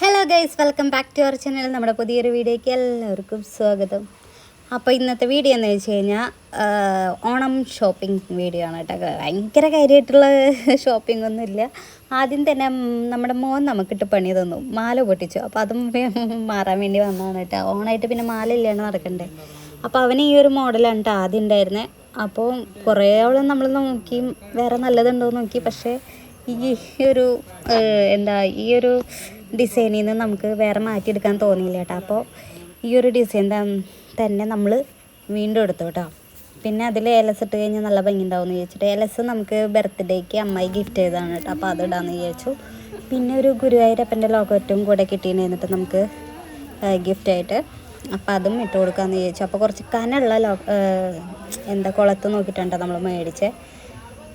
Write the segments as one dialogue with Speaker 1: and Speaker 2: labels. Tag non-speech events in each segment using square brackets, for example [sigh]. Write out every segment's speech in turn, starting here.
Speaker 1: Hello guys welcome back to our channel നമ്മുടെ പുതിയൊരു വീഡിയോയ്ക്ക് എല്ലാവർക്കും സ്വാഗതം. അപ്പോൾ ഇന്നത്തെ വീഡിയോ എന്ന് വെച്ച് കഴിഞ്ഞാൽ ഓണം ഷോപ്പിംഗ് വീഡിയോ ആണ് കേട്ടോ. ഭയങ്കര കാര്യമായിട്ടുള്ള ഷോപ്പിംഗ് ഒന്നും ഇല്ല. ആദ്യം തന്നെ നമ്മുടെ മോൻ നമുക്കിട്ട് പണി തന്നു. മാല പൊട്ടിച്ചു. അപ്പോൾ അതും [laughs] മാറാൻ വേണ്ടി വന്നതാണ് കേട്ടോ. ഓണായിട്ട് പിന്നെ മാല ഇല്ലാണ്ട് നടക്കണ്ടേ. അപ്പോൾ അവന് ഈ ഒരു മോഡലാണ് കേട്ടോ ആദ്യം ഉണ്ടായിരുന്നത് അപ്പോൾ കുറേ ആളും നമ്മൾ നോക്കി വേറെ നല്ലതുണ്ടോ നോക്കി. പക്ഷേ ഈ ഒരു എന്താ ഈ ഒരു ഡിസൈനിൽ നിന്ന് നമുക്ക് വേറെ മാറ്റിയെടുക്കാൻ തോന്നിയില്ല കേട്ടോ. അപ്പോൾ ഈ ഒരു ഡിസൈൻ തന്നെ നമ്മൾ വീണ്ടും എടുത്തു കേട്ടോ. പിന്നെ അതിൽ എലസ് ഇട്ട് കഴിഞ്ഞാൽ നല്ല ഭംഗി ഉണ്ടാവുമെന്ന് വിചാരിച്ചിട്ട് എലസ് നമുക്ക് ബർത്ത്ഡേക്ക് അമ്മായി ഗിഫ്റ്റ് ചെയ്തതാണ് കേട്ടോ. അപ്പോൾ അത് ഇടാമെന്ന് വിചാരിച്ചു. പിന്നെ ഒരു ഗുരുവായൂരപ്പന്റെ ലോക്കറ്റും കൂടെ കിട്ടിയിട്ട് നമുക്ക് ഗിഫ്റ്റായിട്ട് അപ്പോൾ അതും ഇട്ട് കൊടുക്കാമെന്ന് വിചാരിച്ചു. അപ്പോൾ കുറച്ച് കനുള്ള ലോ എന്താ കുളത്ത് നോക്കിയിട്ടുണ്ടോ നമ്മൾ മേടിച്ചേ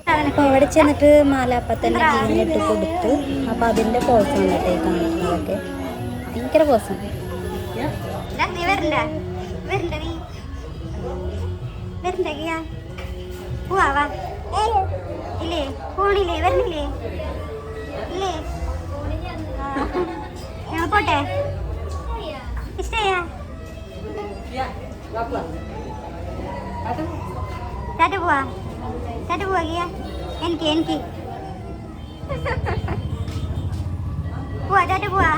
Speaker 1: അപ്പോൾ അവിടെ ചെന്നിട്ട് മാലാപ്പത്തന്നെ തന്നെ കീഞ്ഞിട്ട് കൊടുത്ത് അപ്പോൾ അതിന്റെ പോസാണ് കേട്ടോ ഈ കാണിക്കുന്നതൊക്കെ ഭയങ്കര പോസാണ്
Speaker 2: ഇല്ലേ? പോണില്ലേ? വരണില്ലേ? ഇല്ലേ? ഞങ്ങൾ പോട്ടെ? ഇഷ്ടയാ? പോവാ. ടാറ്റ പോകിയ എനിക്ക് എനിക്ക് പോവാ ചാറ്റ പോവാ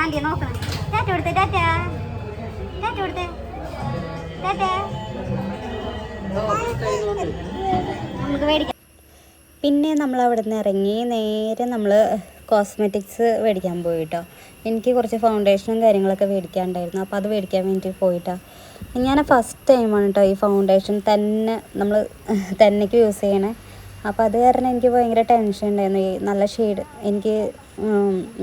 Speaker 2: ആന്റിയെ നോക്കണം ടാറ്റ കൊടുത്ത് ടാറ്റ ചാറ്റ കൊടുത്ത് ടാറ്റ നമുക്ക് മേടിക്കാം
Speaker 1: പിന്നെ നമ്മൾ അവിടെ നിന്ന് ഇറങ്ങി നേരെ നമ്മൾ കോസ്മെറ്റിക്സ് മേടിക്കാൻ പോയി കേട്ടോ എനിക്ക് കുറച്ച് ഫൗണ്ടേഷനും കാര്യങ്ങളൊക്കെ മേടിക്കാനുണ്ടായിരുന്നു. അപ്പോൾ അത് മേടിക്കാൻ വേണ്ടി പോയിട്ടോ. ഞാൻ ഫസ്റ്റ് ടൈമാണ് കേട്ടോ ഈ ഫൗണ്ടേഷൻ തന്നെ നമ്മൾ [laughs] തന്നെക്ക് യൂസ് ചെയ്യണേ. അപ്പോൾ അത് കാരണം എനിക്ക് ഭയങ്കര ടെൻഷൻ ഉണ്ടായിരുന്നു. ഈ നല്ല ഷെയ്ഡ് എനിക്ക്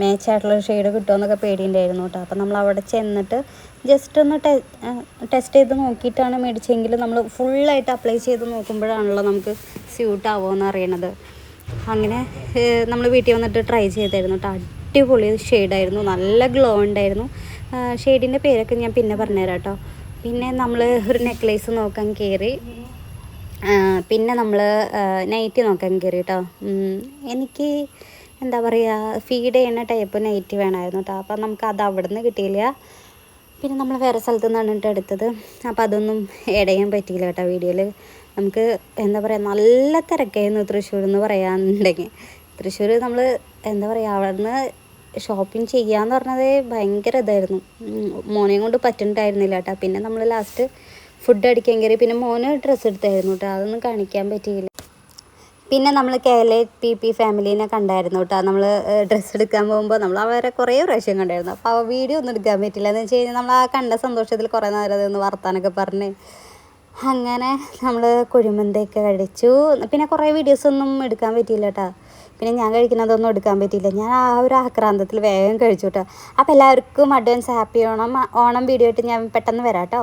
Speaker 1: മാച്ചായിട്ടുള്ള ഷെയ്ഡ് കിട്ടുമെന്നൊക്കെ പേടിയുണ്ടായിരുന്നു കേട്ടോ അപ്പോൾ നമ്മൾ അവിടെ ചെന്നിട്ട് ജസ്റ്റ് ഒന്ന് ടെസ്റ്റ് ചെയ്ത് നോക്കിയിട്ടാണ് മേടിച്ചെങ്കിൽ നമ്മൾ ഫുള്ളായിട്ട് അപ്ലൈ ചെയ്ത് നോക്കുമ്പോഴാണല്ലോ നമുക്ക് സ്യൂട്ട് ആവുമെന്ന് അറിയണത്. അങ്ങനെ നമ്മൾ വീട്ടിൽ വന്നിട്ട് ട്രൈ ചെയ്തായിരുന്നു. കേട്ടോ അടിപൊളി ഷെയ്ഡായിരുന്നു നല്ല ഗ്ലോ ഉണ്ടായിരുന്നു. ഷെയ്ഡിന്റെ പേരൊക്കെ ഞാൻ പിന്നെ പറഞ്ഞുതരാം കേട്ടോ പിന്നെ നമ്മൾ ഒരു നെക്ലേസ് നോക്കാൻ കയറി പിന്നെ നമ്മൾ നൈറ്റി നോക്കാൻ കയറി കേട്ടോ എനിക്ക് എന്താ പറയുക ഫീഡ് ചെയ്യുന്ന ടൈപ്പ് നൈറ്റി വേണമായിരുന്നു കേട്ടോ അപ്പം നമുക്ക് അത് അവിടെ നിന്ന് കിട്ടിയില്ല. പിന്നെ നമ്മൾ വേറെ സ്ഥലത്ത് നിന്നാണ് കേട്ടോ എടുത്തത്. അപ്പോൾ അതൊന്നും ഇടയാൻ പറ്റിയില്ല കേട്ടോ വീഡിയോയിൽ. നമുക്ക് എന്താ പറയുക നല്ല തിരക്കായിരുന്നു തൃശ്ശൂർ എന്ന് പറയാനുണ്ടെങ്കിൽ. തൃശ്ശൂർ നമ്മൾ എന്താ പറയുക അവിടെ ഷോപ്പിംഗ് ചെയ്യാന്ന് പറഞ്ഞത് ഭയങ്കര ഇതായിരുന്നു. മോനെ മോനെയും കൊണ്ട് പറ്റുന്നുണ്ടായിരുന്നില്ല കേട്ടോ. പിന്നെ നമ്മൾ ലാസ്റ്റ് ഫുഡ് അടിക്കാൻ കയറി. പിന്നെ മോന് ഡ്രസ്സ് എടുത്തായിരുന്നു കേട്ടോ. അതൊന്നും കാണിക്കാൻ പറ്റിയില്ല. പിന്നെ നമ്മൾ കെ എൽ പി പി ഫാമിലീനെ കണ്ടായിരുന്നു കേട്ടോ നമ്മൾ ഡ്രസ്സ് എടുക്കാൻ പോകുമ്പോൾ നമ്മൾ അവരെ കുറേ പ്രാവശ്യം കണ്ടായിരുന്നു. അപ്പോൾ ആ വീഡിയോ ഒന്നും എടുക്കാൻ പറ്റില്ല. എന്ന് വെച്ച് കഴിഞ്ഞാൽ നമ്മൾ ആ കണ്ട സന്തോഷത്തിൽ കുറേ നേരം അതൊന്ന് വർത്താനൊക്കെ പറഞ്ഞ് അങ്ങനെ നമ്മൾ കുഴിമന്തൊക്കെ കഴിച്ചു പിന്നെ കുറേ വീഡിയോസ് ഒന്നും എടുക്കാൻ പറ്റിയില്ല കേട്ടോ പിന്നെ ഞാൻ കഴിക്കുന്നതൊന്നും എടുക്കാൻ പറ്റിയില്ല. ഞാൻ ആ ഒരു ആക്രാന്തത്തിൽ വേഗം കഴിച്ചു കേട്ടോ അപ്പോൾ എല്ലാവർക്കും advance happy Onam Onam video ആയിട്ട് ഞാൻ പെട്ടെന്ന് വരാം കേട്ടോ